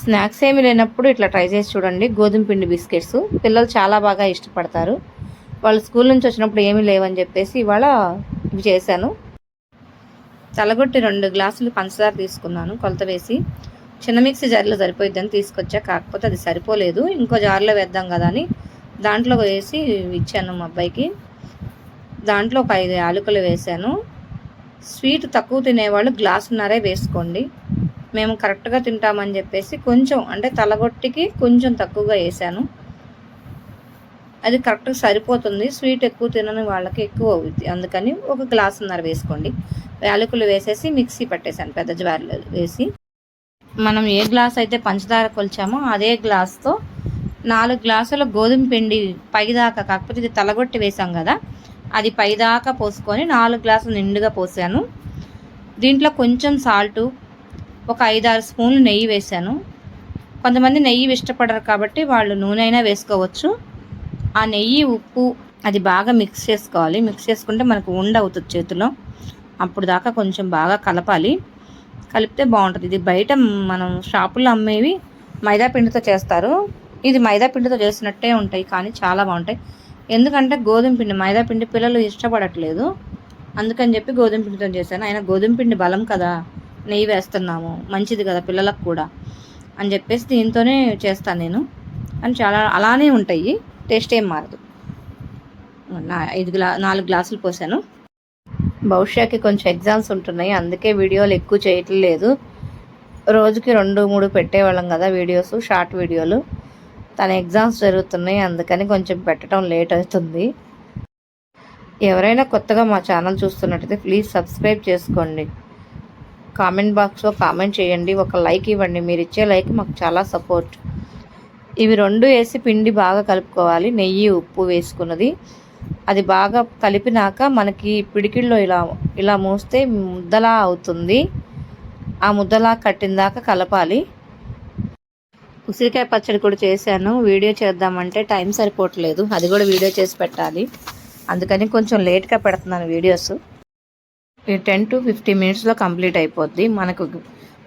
Snacks ఏమి లేనప్పుడు ఇట్లా ట్రై చేసి చూడండి. గోధుమ పిండి బిస్కెట్స్. పిల్లలు చాలా బాగా ఇష్టపడతారు. వాళ్ళు స్కూల్ నుంచి వచ్చినప్పుడు ఏమీ లేవని చెప్పేసి ఇవాళ ఇవి చేశాను. తలగొట్టి రెండు గ్లాసులు పంచదార తీసుకున్నాను. కొలత వేసి చిన్న మిక్సీ జార్లో సరిపోయిద్దని తీసుకొచ్చా. కాకపోతే అది సరిపోలేదు. ఇంకో జార్లో వేద్దాం కదా అని దాంట్లో వేసి ఇచ్చాను మా అబ్బాయికి. దాంట్లో ఒక ఐదు యాలకులు వేసాను స్వీట్ తక్కువ తినేవాళ్ళు గ్లాసున్నరే వేసుకోండి. మేము కరెక్ట్గా తింటామని చెప్పేసి కొంచెం అంటే తలగొట్టికి కొంచెం తక్కువగా వేసాను. అది కరెక్ట్గా సరిపోతుంది. స్వీట్ ఎక్కువ తినని వాళ్ళకి ఎక్కువ అవుద్ది. అందుకని ఒక గ్లాసున్నర వేసుకోండి. యాలకులు వేసేసి మిక్సీ పట్టేశాను పెద్ద జ్వారలు వేసి. మనం ఏ గ్లాస్ అయితే పంచదార కొలిచామో అదే గ్లాస్తో నాలుగు గ్లాసుల గోధుమ పిండి పైదాకా కాకపోతే ఇది తలగొట్టి వేసాం కదా అది పైదాకా పోసుకొని నాలుగు గ్లాసులు నిండుగా పోసాను. దీంట్లో కొంచెం సాల్టు ఒక ఐదు ఆరు స్పూన్లు నెయ్యి వేసాను కొంతమంది నెయ్యి ఇష్టపడరు కాబట్టి వాళ్ళు నూనె అయినా వేసుకోవచ్చు. ఆ నెయ్యి ఉప్పు అది బాగా మిక్స్ చేసుకోవాలి. మిక్స్ చేసుకుంటే మనకు ఉండ అవుతుంది చేతిలో. అప్పుడు దాకా కొంచెం బాగా కలపాలి. కలిపితే బాగుంటుంది. ఇది బయట మనం షాపుల్లో అమ్మేవి మైదా పిండితో చేస్తారు. ఇది మైదా పిండితో చేసినట్టే ఉంటాయి కానీ చాలా బాగుంటాయి. ఎందుకంటే గోధుమ పిండి మైదా పిండి పిల్లలు ఇష్టపడట్లేదు. అందుకని చెప్పి గోధుమ పిండితో చేశాను. ఆయన గోధుమ పిండి బలం కదా. నెయ్యి వేస్తున్నాము. మంచిది కదా పిల్లలకు కూడా. అని చెప్పేసి దీంతోనే చేస్తాను నేను. అని చాలా అలానే ఉంటాయి. టేస్ట్ ఏం మారదు. నా ఐదు గ్లా నాలుగు గ్లాసులు పోసాను. భవిష్యత్కి కొంచెం ఎగ్జామ్స్ ఉంటున్నాయి. అందుకే వీడియోలు ఎక్కువ చేయట్లేదు రోజుకి రెండు మూడు పెట్టేవాళ్ళం కదా వీడియోస్ షార్ట్ వీడియోలు. తన ఎగ్జామ్స్ జరుగుతున్నాయి. అందుకని కొంచెం పెట్టడం లేట్ అవుతుంది. ఎవరైనా కొత్తగా మా ఛానల్ చూస్తున్నట్టయితే ప్లీజ్ సబ్స్క్రైబ్ చేసుకోండి. కామెంట్ బాక్స్లో కామెంట్ చేయండి. ఒక లైక్ ఇవ్వండి. మీరు ఇచ్చే లైక్ మాకు చాలా సపోర్ట్. ఇవి రెండు వేసి పిండి బాగా కలుపుకోవాలి. నెయ్యి ఉప్పు వేసుకున్నది. అది బాగా కలిపినాక మనకి పిడికిల్లో ఇలా ఇలా మూస్తే ముద్దలా అవుతుంది. ఆ ముద్దలా కట్టిన దాకా కలపాలి. ఉసిరికాయ పచ్చడి కూడా చేశాను. వీడియో చేద్దామంటే టైం సరిపోవట్లేదు. అది కూడా వీడియో చేసి పెట్టాలి. అందుకని కొంచెం లేట్గా పెడుతున్నాను వీడియోస్. టెన్ టు ఫిఫ్టీ మినిట్స్లో కంప్లీట్ అయిపోద్ది. మనకు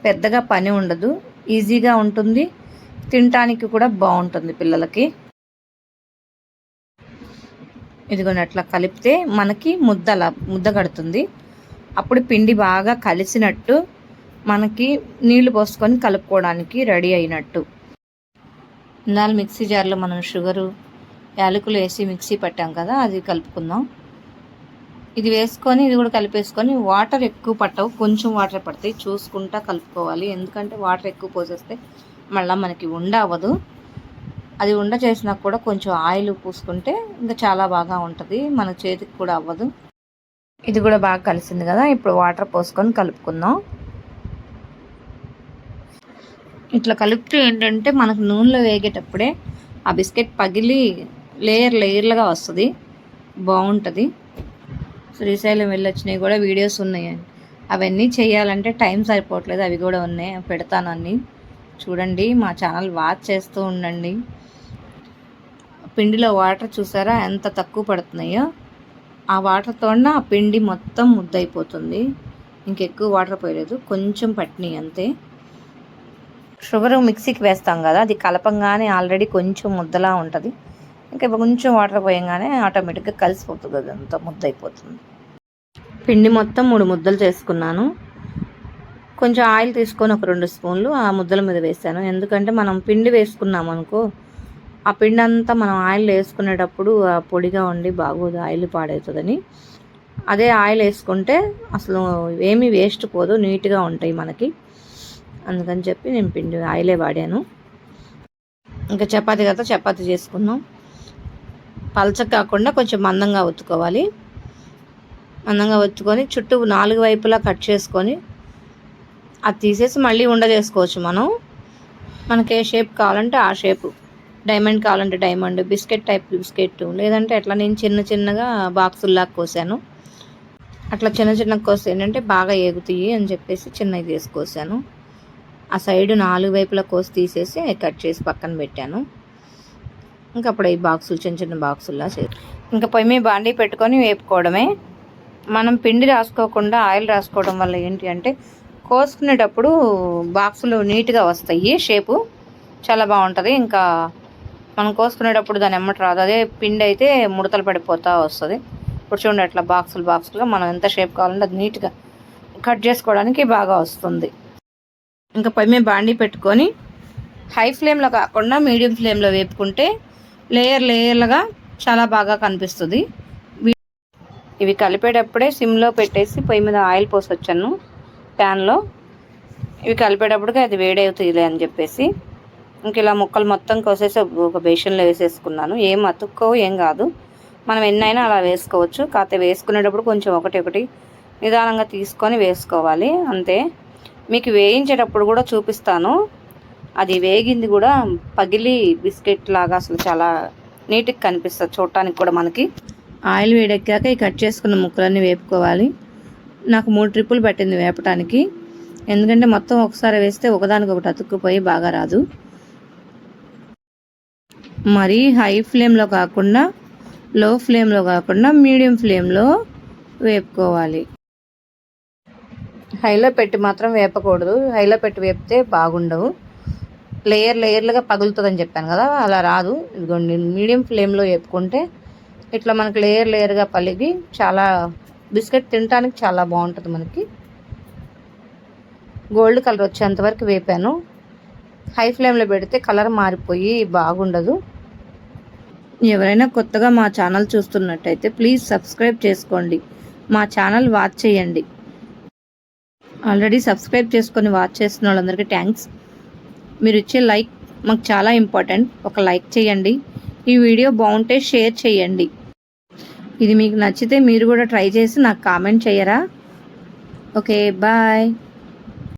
పెద్దగా పని ఉండదు. ఈజీగా ఉంటుంది. తినటానికి కూడా బాగుంటుంది పిల్లలకి. ఇదిగోని అట్లా కలిపితే మనకి ముద్దల ముద్ద కడుతుంది. అప్పుడు పిండి బాగా కలిసినట్టు మనకి నీళ్ళు పోసుకొని కలుపుకోవడానికి రెడీ అయినట్టు. ఇందాక మిక్సీ జార్లో మనం షుగరు యాలకులు వేసి మిక్సీ పట్టాం కదా అది కలుపుకుందాం. ఇది వేసుకొని ఇది కూడా కలిపేసుకొని వాటర్ ఎక్కువ పట్టవు. కొంచెం వాటర్ పడతాయి చూసుకుంటా కలుపుకోవాలి. ఎందుకంటే వాటర్ ఎక్కువ పోసేస్తే మళ్ళీ మనకి ఉండ అవ్వదు. అది ఉండ చేసినా కూడా కొంచెం ఆయిల్ పూసుకుంటే ఇంకా చాలా బాగా ఉంటుంది. మన చేతికి కూడా అవ్వదు. ఇది కూడా బాగా కలిసింది కదా. ఇప్పుడు వాటర్ పోసుకొని కలుపుకుందాం. ఇట్లా కలుపుతూ ఏంటంటే మనకు నూనెలో వేగేటప్పుడే ఆ బిస్కెట్ పగిలి లేయర్ లేయర్లుగా వస్తుంది. బాగుంటుంది. శ్రీశైలం వెళ్ళొచ్చినవి కూడా వీడియోస్ ఉన్నాయండి. అవన్నీ చేయాలంటే టైం సరిపోవట్లేదు అవి కూడా ఉన్నాయి. పెడతాను అన్నీ. చూడండి మా ఛానల్ వాచ్ చేస్తూ ఉండండి. పిండిలో వాటర్ చూసారా ఎంత తక్కువ పడుతున్నాయో. ఆ వాటర్తో ఆ పిండి మొత్తం ముద్దయిపోతుంది. ఇంకెక్కువ వాటర్ పోయలేదు కొంచెం పట్టినాయి అంతే. షుగర్ మిక్సీకి వేస్తాం కదా అది కలపంగానే ఆల్రెడీ కొంచెం ముద్దలా ఉంటుంది. ఇంకా కొంచెం వాటర్ పోయంగానే ఆటోమేటిక్గా కలిసిపోతుంది అది అంతా ముద్ద అయిపోతుంది పిండి మొత్తం మూడు ముద్దలు చేసుకున్నాను. కొంచెం ఆయిల్ తీసుకొని ఒక రెండు స్పూన్లు ఆ ముద్దల మీద వేసాను. ఎందుకంటే మనం పిండి వేసుకున్నాం అనుకో ఆ పిండి అంతా మనం ఆయిల్ వేసుకునేటప్పుడు ఆ పొడిగా ఉండి బాగోదు ఆయిల్ పాడవుతుందని అదే ఆయిల్ వేసుకుంటే అసలు ఏమీ వేస్ట్ పోదు నీట్గా ఉంటాయి మనకి. అందుకని చెప్పి నేను పిండి ఆయిలే వాడాను. ఇంకా చపాతి కదా చపాతి చేసుకున్నాం పలచగా కాకుండా కొంచెం మందంగా ఒత్తుకోవాలి. మందంగా ఒత్తుకొని చుట్టూ నాలుగు వైపులా కట్ చేసుకొని అది తీసేసి మళ్ళీ ఉండ చేసుకోవచ్చు మనం. మనకి ఏ షేప్ కావాలంటే ఆ షేప్. డైమండ్ కావాలంటే డైమండ్ బిస్కెట్ టైప్ బిస్కెట్ లేదంటే అట్లా నేను చిన్న చిన్నగా బాక్సుల్లా కోసాను. అట్లా చిన్న చిన్న కోసి ఏంటంటే బాగా ఏగుతాయి అని చెప్పేసి చిన్నవి తీసుకొసాను ఆ సైడ్ నాలుగు వైపులా కోసి తీసేసి కట్ చేసి పక్కన పెట్టాను. ఇంకా అప్పుడు ఈ బాక్సులు చిన్న చిన్న బాక్సుల్లా చేరు ఇంకా పొయ్యి మీద బాండీ పెట్టుకొని వేపుకోవడమే. మనం పిండి రాసుకోకుండా ఆయిల్ రాసుకోవడం వల్ల ఏంటి అంటే కోసుకునేటప్పుడు బాక్సులు నీట్గా వస్తాయి షేపు చాలా బాగుంటుంది. ఇంకా మనం కోసుకునేటప్పుడు దాని ఎమ్మటి రాదు. అదే పిండి అయితే ముడతలు పడిపోతూ వస్తుంది. ఇప్పుడు చూడండి అట్లా బాక్సులు బాక్సులుగా మనం ఎంత షేప్ కావాలంటే అది నీట్గా కట్ చేసుకోవడానికి బాగా వస్తుంది. ఇంకా పొయ్యి మీద బాండీ పెట్టుకొని హై ఫ్లేమ్లో కాకుండా మీడియం ఫ్లేమ్లో వేపుకుంటే లేయర్ లేయర్లుగా చాలా బాగా కనిపిస్తుంది. ఇవి కలిపేటప్పుడే సిమ్లో పెట్టేసి పొయ్యి మీద ఆయిల్ పోసి వచ్చాను ప్యాన్లో. ఇవి కలిపేటప్పటికి అది వేడవుతుందిలే అని చెప్పేసి. ఇంక ఇలా ముక్కలు మొత్తం కోసేసి ఒక బేషన్లో వేసేసుకున్నాను. ఏం అతుక్కో ఏం కాదు. మనం ఎన్నైనా అలా వేసుకోవచ్చు. కాకపోతే వేసుకునేటప్పుడు కొంచెం ఒకటి ఒకటి నిదానంగా తీసుకొని వేసుకోవాలి. అంతే. మీకు వేయించేటప్పుడు కూడా చూపిస్తాను. అది వేగింది కూడా పగిలి బిస్కెట్ లాగా అసలు చాలా నీట్గా కనిపిస్తుంది చూడటానికి కూడా మనకి. ఆయిల్ వేడెక్కాక ఈ కట్ చేసుకున్న ముక్కలన్నీ వేపుకోవాలి. నాకు మూడు ట్రిప్పులు పట్టింది వేపటానికి. ఎందుకంటే మొత్తం ఒకసారి వేస్తే ఒకదానికి ఒకటి అతుక్కుపోయి బాగా రాదు. మరీ హై ఫ్లేమ్లో కాకుండా లో ఫ్లేమ్లో కాకుండా మీడియం ఫ్లేమ్లో వేపుకోవాలి. హైలో పెట్టి మాత్రం వేపకూడదు. హైలో పెట్టి వేపితే బాగుండవు. లేయర్ లేయర్లుగా పగులుతుందని చెప్పాను కదా అలా రాదు. ఇదిగోండి మీడియం ఫ్లేమ్లో వేపుకుంటే ఇట్లా మనకి లేయర్ లేయర్గా పలిగి చాలా బిస్కెట్ తినడానికి చాలా బాగుంటుంది మనకి. గోల్డ్ కలర్ వచ్చేంతవరకు వేపాను. హై ఫ్లేమ్లో పెడితే కలర్ మారిపోయి బాగుండదు. ఎవరైనా కొత్తగా మా ఛానల్ చూస్తున్నట్టయితే ప్లీజ్ సబ్స్క్రైబ్ చేసుకోండి. మా ఛానల్ వాచ్ చేయండి. ఆల్రెడీ సబ్స్క్రైబ్ చేసుకొని వాచ్ చేస్తున్న వాళ్ళందరికీ థ్యాంక్స్. మీరు ఇచ్చే లైక్ మాకు చాలా ఇంపార్టెంట్. ఒక లైక్ చేయండి. ఈ వీడియో బాగుంటే షేర్ చేయండి. ఇది మీకు నచ్చితే మీరు కూడా ట్రై చేసి నాకు కామెంట్ చేయరా? Okay bye.